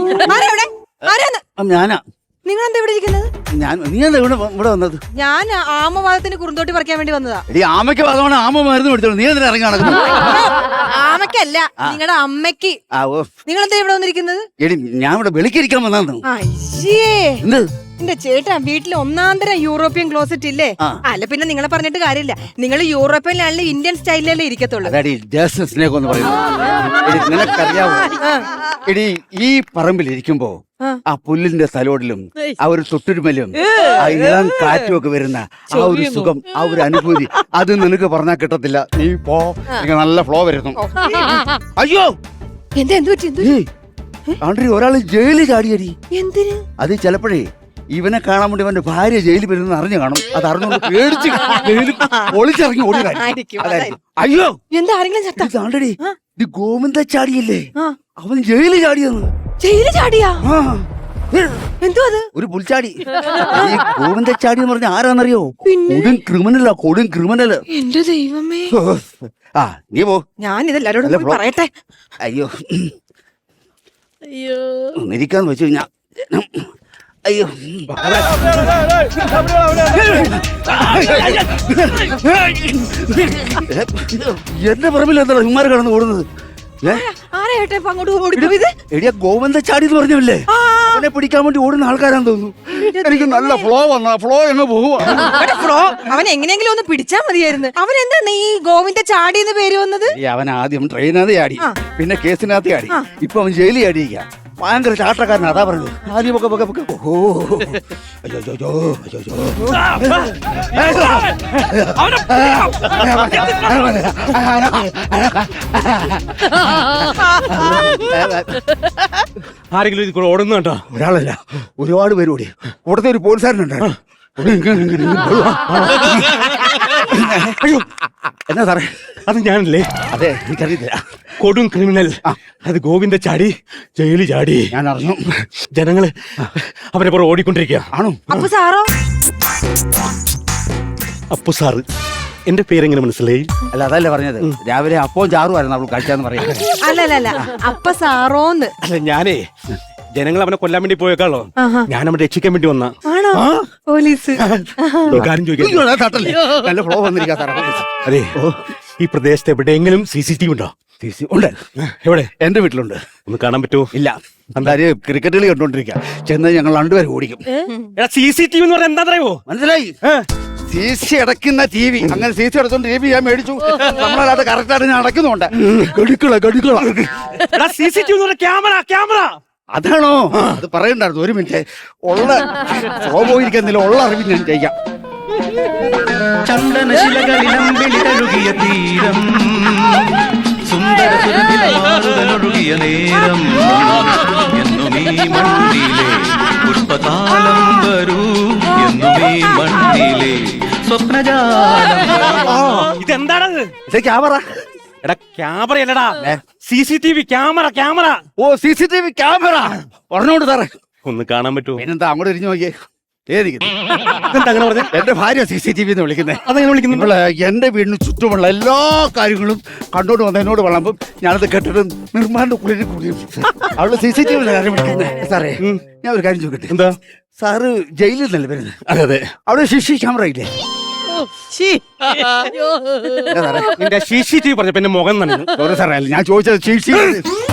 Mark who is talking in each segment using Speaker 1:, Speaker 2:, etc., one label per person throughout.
Speaker 1: ഇവിടെ ആരാന്ന്
Speaker 2: ഞാനാ
Speaker 1: നിങ്ങൾ എന്താ ഇവിടെ ഇരിക്കുന്നത്?
Speaker 2: ഞാൻ നീ എന്താ ഇവിടെ ഇവിടെ വന്നത്?
Speaker 1: ഞാൻ ആമവാദത്തിന് കുറുന്തോട്ടി പറിക്കാൻ വേണ്ടി വന്നതാ.
Speaker 2: എടി ആമയ്ക്ക് വാദമാണ് ആമ മരുന്ന് പിടിച്ചോളൂ നീ എന്തിനാ ഇറങ്ങി നടക്കുന്നു?
Speaker 1: ആമയ്ക്കല്ല നിങ്ങളുടെ അമ്മയ്ക്ക്. നിങ്ങൾ എന്താ ഇവിടെ വന്നിരിക്കുന്നത്?
Speaker 2: എടി ഞാൻ ഇവിടെ വെളിക്കിരിക്കാൻ വന്നു എന്ത്?
Speaker 1: എന്റെ ചേട്ടാ വീട്ടിൽ ഒന്നാന്തരം യൂറോപ്യൻ ക്ലോസറ്റ് ഇല്ലേ. അല്ല പിന്നെ നിങ്ങളെ പറഞ്ഞിട്ട് കാര്യമില്ല. നിങ്ങൾ യൂറോപ്യനിലാണെങ്കിൽ ഇന്ത്യൻ സ്റ്റൈലിലല്ലേ ഇരിക്കത്തുള്ളൂ.
Speaker 2: സ്നേഹം എന്ന് പറയുന്നത്. നിനക്കറിയാവോ. എടി ഈ പറമ്പിൽ ഇരിക്കുമ്പോ
Speaker 1: ആ.
Speaker 2: പുല്ലിന്റെ തലോടിലും ആ ഒരു തൊട്ടുരുമലും ആ ഇളം കാറ്റും ഒക്കെ വരുന്ന ആ ഒരു സുഖം ആ ഒരു അനുഭൂതി അത് നിനക്ക് പറഞ്ഞാൽ കിട്ടത്തില്ല. നീ പോ. നല്ല ഫ്ലോ വരുന്നു. അയ്യോ!
Speaker 1: എന്താ എന്ത് പറ്റി
Speaker 2: ഒരാൾ ജയിലിൽ ചാടിയടി.
Speaker 1: എന്തിന്?
Speaker 2: അത് ചിലപ്പോഴേ ഇവനെ കാണാൻ വേണ്ടി അവന്റെ ഭാര്യ ജയിലിൽ വരുന്ന അറിഞ്ഞു കാണും. അത് അറിഞ്ഞുകൊണ്ട് പേടിച്ച് ജയിലിൽ ഒളിച്ചിറങ്ങി ഓടി അയ്യോ!
Speaker 1: എന്താ ആരെങ്കിലും
Speaker 2: ഇത്. ഗോവിന്ദ ചാടിയല്ലേ? അവൻ ജയിലിൽ ചാടിയെന്ന്.
Speaker 1: ജയിലിൽ ചാടിയാ? എന്തോ അത്?
Speaker 2: ഒരു പുൽച്ചാടി. ഈ ഗോവിന്ദ ചാടി എന്ന് പറഞ്ഞ ആരാന്നറിയോ? കൊടും ക്രിമിനലാ കൊടും ക്രിമിനൽ
Speaker 1: എന്റെ ദൈവമേ.
Speaker 2: ആ നീ പോ.
Speaker 1: ഞാൻ ഇതെല്ലാരോടും. പറയട്ടെ?
Speaker 2: അയ്യോ.
Speaker 1: അയ്യോ.
Speaker 2: ഒന്നിരിക്കാന്ന് വെച്ചു കഴിഞ്ഞാ അയ്യോ. എന്റെ പറമ്പിൽ എന്താ ഉമ്മാര് കടന്ന് ഓടുന്നത്? എടിയ ഗോവിന്ദ ചാടി എന്ന് പറഞ്ഞല്ലേ. അവനെ പിടിക്കാൻ വേണ്ടി ഓടുന്ന ആൾക്കാരാന്ന് തോന്നുന്നു. എനിക്ക് നല്ല ഫ്ലോ വന്ന. ഫ്ലോ അങ്ങ് പോവുക
Speaker 1: ബ്രോ അവൻ എങ്ങനെയെങ്കിലും ഒന്ന് പിടിച്ചാ മതിയായിരുന്നു. അവൻ എന്താ നീ ഗോവിന്ദ ചാടി എന്ന് പേര് വന്നത്?
Speaker 2: അവൻ ആദ്യം ട്രെയിനകത്ത് ചാടി. പിന്നെ കേസിനകത്ത് ചാടി. ഇപ്പൊ അവൻ ജയിലിൽ ചാടിയിരിക്കുക ഭയങ്കര ചാട്ടക്കാരൻ അതാ പറഞ്ഞത് ആദ്യം ഒക്കെ ഒക്കെ ഒക്കെ ഓ അയ്യോ അയ്യോ അയ്യോ അയ്യോ
Speaker 3: ആരെങ്കിലും ഇത് കൂടെ ഓടുന്നു കേട്ടോ
Speaker 2: ഒരാളല്ല ഒരുപാട് പേര് കൂടി കൂടത്തെ ഒരു പോലീസുകാരനുണ്ടായിരുന്നു അയ്യോ എന്നാ സാറേ?
Speaker 3: അത് ഞാനല്ലേ?
Speaker 2: അതെ എനിക്കറിയില്ല
Speaker 3: കൊടും ക്രിമിനൽ. അത് ഗോവിന്ദ ചാടി ജയിലിൽ ചാടി.
Speaker 2: ഞാൻ അറിഞ്ഞു.
Speaker 3: ജനങ്ങൾ അവരെ പുറം ഓടിക്കൊണ്ടിരിക്കുക
Speaker 2: ആണോ?
Speaker 1: അപ്പൊ സാറോ?
Speaker 3: അപ്പു സാറ് എന്റെ പേരെങ്ങനെ മനസ്സിലായി?
Speaker 2: അല്ല അതല്ല പറഞ്ഞത്. രാവിലെ അപ്പവും ചാറുമായിരുന്നു അവൾ കഴിച്ചാന്ന് പറയാം
Speaker 1: അല്ല അല്ല അല്ല അപ്പ സാറോന്ന്.
Speaker 3: അല്ല ഞാനേ ജനങ്ങൾ അവനെ കൊല്ലാൻ വേണ്ടി പോയേക്കാളോ. ഞാൻ അവനെ രക്ഷിക്കാൻ വേണ്ടി വന്ന.
Speaker 1: ആണോ? പോലീസ്.
Speaker 3: കാര്യം ചോദിക്കാം.
Speaker 2: അയ്യോ, നല്ല ഫ്ലോ വന്നിരിക്കാ
Speaker 3: അതെ. ഈ പ്രദേശത്ത് എവിടെയെങ്കിലും സി സി ടി വി ഉണ്ടോ?
Speaker 2: ഉണ്ട്.
Speaker 3: എവിടെ?
Speaker 2: എന്റെ വീട്ടിലുണ്ട്.
Speaker 3: ഒന്ന് കാണാൻ പറ്റുമോ?
Speaker 2: ഇല്ല. എന്തായാലും ക്രിക്കറ്റ് കളി കണ്ടോണ്ടിരിക്കുക ചെന്ന് ഞങ്ങൾ രണ്ടുപേരും ഓടിക്കും.
Speaker 3: എടാ സി സി ടി വി എന്ന് പറഞ്ഞാൽ എന്താ അറിയോ
Speaker 2: മനസ്സിലായി? സി സി അടയ്ക്കുന്ന ടി വി അങ്ങനെ സി സി അടച്ചോണ്ട് ടി വി ഞാൻ മേടിച്ചു. നമ്മളല്ലാതെ കറക്റ്റ് ആയിട്ട് ഞാൻ അടയ്ക്കുന്നുണ്ട്. ഗഡിക്കള ഗഡിക്കള
Speaker 3: എടാ സി സി ടി വി എന്ന് പറഞ്ഞ ക്യാമറ ക്യാമറ.
Speaker 2: അതാണോ? അത് പറയണ്ടായിരുന്നു. ഒരു മിനിറ്റ്. ഉള്ള ഫ്ലോ പോയിരിക്കുന്നില്ല ഉള്ള അറിവ് ഞാൻ ചെയ്യാം.
Speaker 4: ചന്ദനശിലകളിലമ്പിളി തഴുകിയ തീരം സുന്ദര സുരഭിലമാറുതലൊഴുകിയ നേരം എന്നും ഈ മണ്ണിലെ പുഷ്പകാലം വരൂ എന്നും ഈ മണ്ണിലെ സ്വപ്നജാലം
Speaker 3: ഇതെന്താണത്?
Speaker 2: ഇത് ക്യാമറ.
Speaker 3: എടാ ക്യാമറ അല്ലടാ. C C T V camera camera.
Speaker 2: ഓ C C T V camera. പറഞ്ഞോണ്ട് സാറേ.
Speaker 3: ഒന്ന് കാണാൻ പറ്റുമോ?
Speaker 2: പിന്നെന്താ അങ്ങോട്ട് ഇരിഞ്ഞു നോക്കിയേ. എന്റെ ഭാര്യ സി സി ടി വി എന്ന് വിളിക്കുന്നത്
Speaker 3: അതെങ്ങനെ
Speaker 2: എന്റെ വീടിന് ചുറ്റുമുള്ള എല്ലാ കാര്യങ്ങളും കണ്ടോണ്ട് വന്ന് എന്നോട് വളമ്പും. ഞാനത് കേട്ടിട്ട് നിർമ്മാണ കുളിരി കുളിയും അവൾ സി സി ടി വി വിളിക്കുന്നത് സാറേ ഞാൻ ഒരു കാര്യം ചോദിക്കട്ടെ?
Speaker 3: എന്താ?
Speaker 2: സാറ് ജയിലിൽ നിന്നല്ലേ വരുന്നത്
Speaker 3: അതെ അതെ.
Speaker 2: അവിടെ ശിക്ഷി ക്യാമറ ഇല്ലേ എന്താ സാറേ?
Speaker 3: നിന്റെ സി സി ടി വി പറഞ്ഞ പിന്നെ മുഖം തന്നെ
Speaker 2: സോറി സാറേ അല്ല ഞാൻ ചോദിച്ചത് ശിശി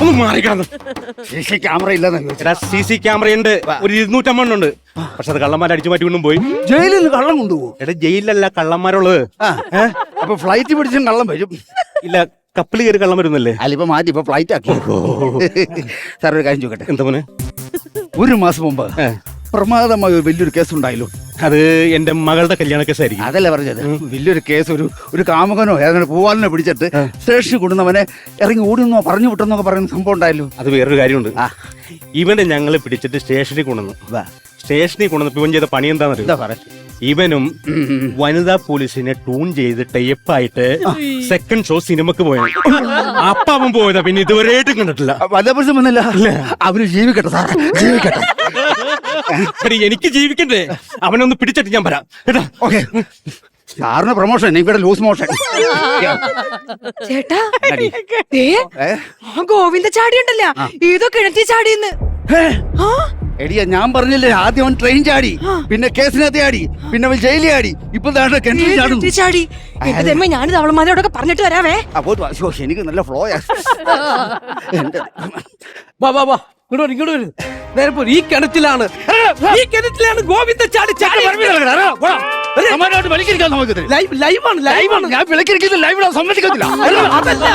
Speaker 3: ഒന്ന് മാറിക്കണം
Speaker 2: ശിശി ക്യാമറ ഇല്ലെന്ന് ചോദിച്ചത്.
Speaker 3: സി സി ക്യാമറ ഉണ്ട്. ഒരു ഇരുന്നൂറ്റമ്പണ്ണം ഉണ്ട്. പക്ഷെ അത് കള്ളന്മാരെ അടിച്ചു മാറ്റി കൊണ്ടും പോയി
Speaker 2: ജയിലിൽ നിന്ന് കള്ളം കൊണ്ടുപോകും.
Speaker 3: എടാ ജയിലിലല്ല കള്ളന്മാരുള്ളത്.
Speaker 2: അപ്പൊ ഫ്ലൈറ്റ് പിടിച്ചും കള്ളം വരും.
Speaker 3: ഇല്ല കപ്പൽ കയറി കള്ളം വരുന്നല്ലേ?
Speaker 2: അല്ല ഇപ്പൊ മാറ്റി ഇപ്പൊ ഫ്ലൈറ്റ് ആക്കി. സാർ ഒരു കാര്യം ചോദിക്കട്ടെ?
Speaker 3: എന്താ മോനെ?
Speaker 2: ഒരു മാസം മുമ്പ്. പ്രമാദമായ ഒരു വലിയൊരു കേസ് ഉണ്ടായല്ലോ.
Speaker 3: അത് എന്റെ മകളുടെ കല്യാണ കേസായിരിക്കും.
Speaker 2: അതല്ലേ പറഞ്ഞത്? വലിയൊരു കേസ് ഒരു ഒരു കാമുകനോ ഏതാണ് പൂവാലിനെ പിടിച്ചിട്ട് സ്റ്റേഷനിൽ കൊണ്ടുവന്നവനെ ഇറങ്ങി ഓടുന്നോ പറഞ്ഞു വിട്ടെന്നൊക്കെ പറയുന്ന സംഭവം ഉണ്ടായല്ലോ.
Speaker 3: അത് വേറൊരു കാര്യമുണ്ട്.
Speaker 2: ആ.
Speaker 3: ഇവനെ ഞങ്ങൾ പിടിച്ചിട്ട് സ്റ്റേഷനിൽ കൊണ്ടുവന്നു. സ്റ്റേഷനിൽ കൊണ്ടുവന്നപ്പോൾ ഇവൻ ചെയ്ത പണി
Speaker 2: എന്താ
Speaker 3: എന്താണെന്നറിയോ
Speaker 2: പറയാ
Speaker 3: ഇവനും വനിതാ പോലീസിനെ ട്യൂൺ ചെയ്ത് ടൈപ്പായിട്ട് സെക്കൻഡ് ഷോ സിനിമക്ക് പോയത്. അപ്പൊ അവൻ പോയതാ പിന്നെ ഇതുവരെയായിട്ടും കണ്ടിട്ടില്ല.
Speaker 2: വനിതാ പോലീസ് വന്നില്ല? അവർ ജീവിക്കട്ടെ സാർ ജീവിക്കട്ടെ.
Speaker 3: എനിക്ക് ജീവിക്കണ്ടേ? അവനൊന്ന് പിടിച്ചിട്ട് ഞാൻ വരാം. കേട്ടാ?
Speaker 2: ഓക്കെ. സാറിന് പ്രൊമോഷൻ ഇവിടെ ലൂസ് മോഷൻ
Speaker 1: ചേട്ടാ ഗോവിന്ദ ചാടി ഉണ്ടല്ലോ ഏതോ കിണറ്റി ചാടിയെന്ന്.
Speaker 2: എടിയ ഞാൻ പറഞ്ഞില്ലേ ആദ്യം അവൻ ട്രെയിൻ ചാടി പിന്നെ കേസിനകത്ത് ആടി പിന്നെ അവൻ ജയിലിൽ ചാടി. ഇപ്പൊ
Speaker 1: ചാടി. ഞാൻ അവളമാരോടൊക്കെ പറഞ്ഞിട്ട് വരാവേ.
Speaker 2: അപ്പോ എനിക്ക് നല്ല ഫ്ലോ
Speaker 5: വാ വാ വാ. ഇങ്ങോട്ട് വരൂ, ഇങ്ങോട്ട് വരൂ. നേരെ. ഈ കിണറ്റിലാണ്. ഈ കിണറ്റിലാണ് ഗോവിന്ദ ചാടി ചാടി. ലൈവ് ലൈവാണ് ലൈവാണ്.
Speaker 2: ഞാൻ വിളിക്കിരിക്കുന്ന ലൈവ് സമ്മതിക്കത്തില്ല.
Speaker 5: അതല്ല.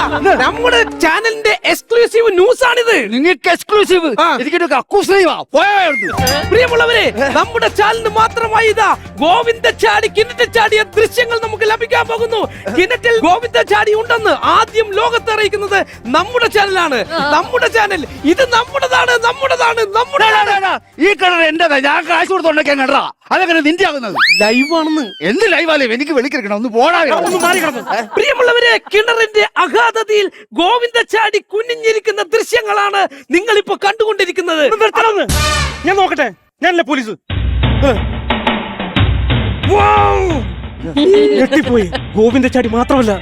Speaker 5: നമ്മുടെ ചാനലിന്റെ എക്സ്ക്ലൂസീവ് ന്യൂസ് ആണിത്.
Speaker 2: നിങ്ങൾക്ക് എക്സ്ക്ലൂസീവ്
Speaker 5: ആ.
Speaker 2: എനിക്ക് അക്കൂസീവാ
Speaker 5: പ്രിയമുള്ളവരെ നമ്മുടെ ചാനലിന് മാത്രമായി ഇതാ ഗോവിന്ദ ചാടി കിണറ്റിൽ ചാടിയ ദൃശ്യങ്ങൾ നമുക്ക് ലഭിക്കാൻ പോകുന്നു. കിണറ്റിൽ ഗോവിന്ദ ചാടി ഉണ്ടെന്ന് ആദ്യം ലോകത്ത് അറിയിക്കുന്നത് നമ്മുടെ ചാനലാണ്. നമ്മുടെ ചാനൽ ഇത് നമ്മുടേതാണ് നമ്മുടേതാണ് നമ്മുടെ
Speaker 2: ഈ കളർ എന്റേതാ? ഞാൻ കാശ് കൊടുത്തോണ്ടൊക്കെ കണ്ടാ അതെങ്ങനെ നിന്റെ ആകുന്നത്
Speaker 5: ലൈവാണെന്ന്.
Speaker 2: എന്ത് ലൈവാലേ എനിക്ക് വിളിക്കിരിക്കണം ഒന്ന് പോടാ. ഒന്ന് മാറി
Speaker 5: പ്രിയമുള്ളവരെ കിണറിന്റെ അഗാധതയിൽ ഗോവിന്ദ ചാടി കുനിഞ്ഞിരിക്കുന്ന ദൃശ്യങ്ങളാണ് നിങ്ങൾ ഇപ്പൊ കണ്ടുകൊണ്ടിരിക്കുന്നത്
Speaker 3: ഞാൻ നോക്കട്ടെ. ഞാനല്ലേ പോലീസ്. ഞെട്ടിപ്പോയി. ഗോവിന്ദ ചാടി മാത്രമല്ല.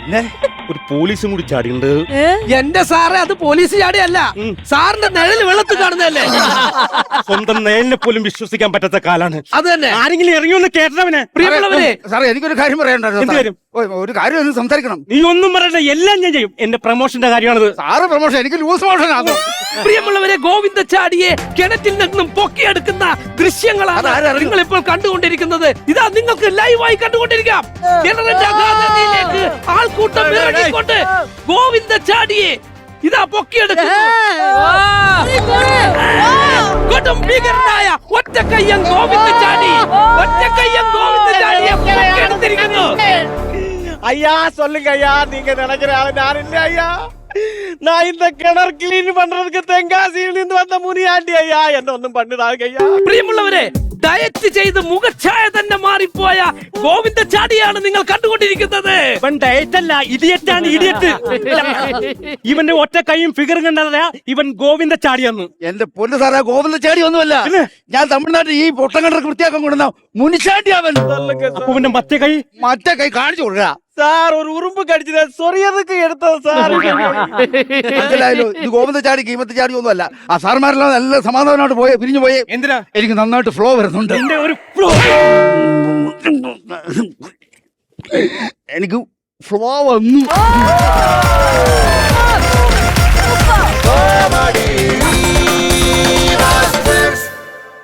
Speaker 3: ഒരു പോലീസും കൂടി ചാടിയുണ്ട്
Speaker 5: എന്റെ സാറേ അത് പോലീസ് ചാടിയല്ല. സാറിന്റെ നിഴൽ വെള്ളത്തിൽ കാണുന്നതല്ലേ?
Speaker 3: സ്വന്തം നേലിനെ പോലും വിശ്വസിക്കാൻ പറ്റാത്ത കാലാണ്.
Speaker 5: അത് തന്നെ.
Speaker 3: ആരെങ്കിലും ഇറങ്ങിയൊന്ന് കേട്ടവനെ
Speaker 5: പ്രിയമുള്ളവരെ
Speaker 2: സാറേ എനിക്കൊരു കാര്യം? ഓ, ഒരു കാര്യം ഒന്ന് സംസാരിക്കണം.
Speaker 3: നീ ഒന്നും പറയണ്ട എല്ലാം ഞാൻ ചെയ്യും. എന്റെ പ്രൊമോഷന്റെ കാര്യമാണത്.
Speaker 2: സാറ് പ്രൊമോഷൻ എനിക്ക് ലൂസ് മോഷൻ ആകും
Speaker 5: പ്രിയമുള്ളവരെ ഗോവിന്ദ ചാടിയെ കിണറ്റിൽ നിന്നും പൊക്കിയെടുക്കുന്ന? നിങ്ങൾ ഇപ്പോൾ കണ്ടുകൊണ്ടിരിക്കുന്നത് ഇതാ നിങ്ങൾക്ക് ലൈവായി കണ്ടുകൊണ്ടിരിക്കാം കിണറിന്റെ അഗാധതയിലേക്ക് ആൾക്കൂട്ടം ഇറങ്ങിക്കൊണ്ട് ഗോവിന്ദ ചാടിയെ ഇതാ പൊക്കിയെടുക്കുന്നു കൊടും ഭീകരനായ ഒറ്റക്കയ്യൻ ഗോവിന്ദ ചാടി ഒറ്റക്കയ്യൻ ഗോവിന്ദ ചാടിയെ പൊക്കിയെടുത്തിരിക്കുന്നു
Speaker 3: ஐயா சொல்லுங்க ஐயா நீங்க நினைக்கிற ஆளு நான் இல்ல ஐயா நான் இந்த கிணறு கிளீன் பண்றதுக்கு தென்காசியில் இருந்து வந்த முனியாண்டி ஐயா என்ன ஒண்ணும் பண்ணுறாங்க ஐயா
Speaker 5: പ്രിയമുള്ളവരെ ഡയറ്റ് ചെയ്ത് മുഖഛായ തന്നെ മാറിപ്പോയ ഗോവിന്ദ ചാടിയാണ് നിങ്ങൾ കണ്ടുകൊണ്ടിരിക്കുന്നത്
Speaker 3: ഇവൻ ഡയറ്റല്ല ഇഡിയറ്റാണ് ഇഡിയറ്റ് ഇവന്റെ ഒറ്റ കൈയും ഫിഗറും കണ്ടതാ ഇവൻ ഗോവിന്ദ ചാടിയെന്ന്
Speaker 2: എന്റെ പൊന്നു സാറേ ഗോവിന്ദ ചാടി ഒന്നുമല്ല ഞാൻ തമിഴ്നാട്ടിൽ ഈ പൊട്ടങ്കണ്ടർ വൃത്തിയാക്കാൻ കൊണ്ടുവന്ന മുനിച്ചാണ്ടി അവൻ
Speaker 3: അപ്പൊ ഇവന്റെ മറ്റേ കൈ
Speaker 2: മറ്റേ കൈ കാണിച്ചു കൊടുക്കുക
Speaker 3: സാർ ഒരു ഉറുമ്പ് കടിച്ചത് സൊറിയതൊക്കെ എടുത്തത് സാർ?
Speaker 2: മനസ്സിലായല്ലോ? ഇത് ഗോവിന്ദ ചാടി കീമത്ത് ചാടി ഒന്നുമല്ല. ആ സാർമാരെല്ലാം നല്ല സമാധാനമായിട്ട് പോയേ പിരിഞ്ഞു പോയേ.
Speaker 3: എന്തിനാ?
Speaker 2: എനിക്ക് നന്നായിട്ട് ഫ്ലോ വരുന്നുണ്ട്.
Speaker 3: എന്റെ ഒരു ഫ്ലോ
Speaker 2: എനിക്ക് ഫ്ലോ വന്നു.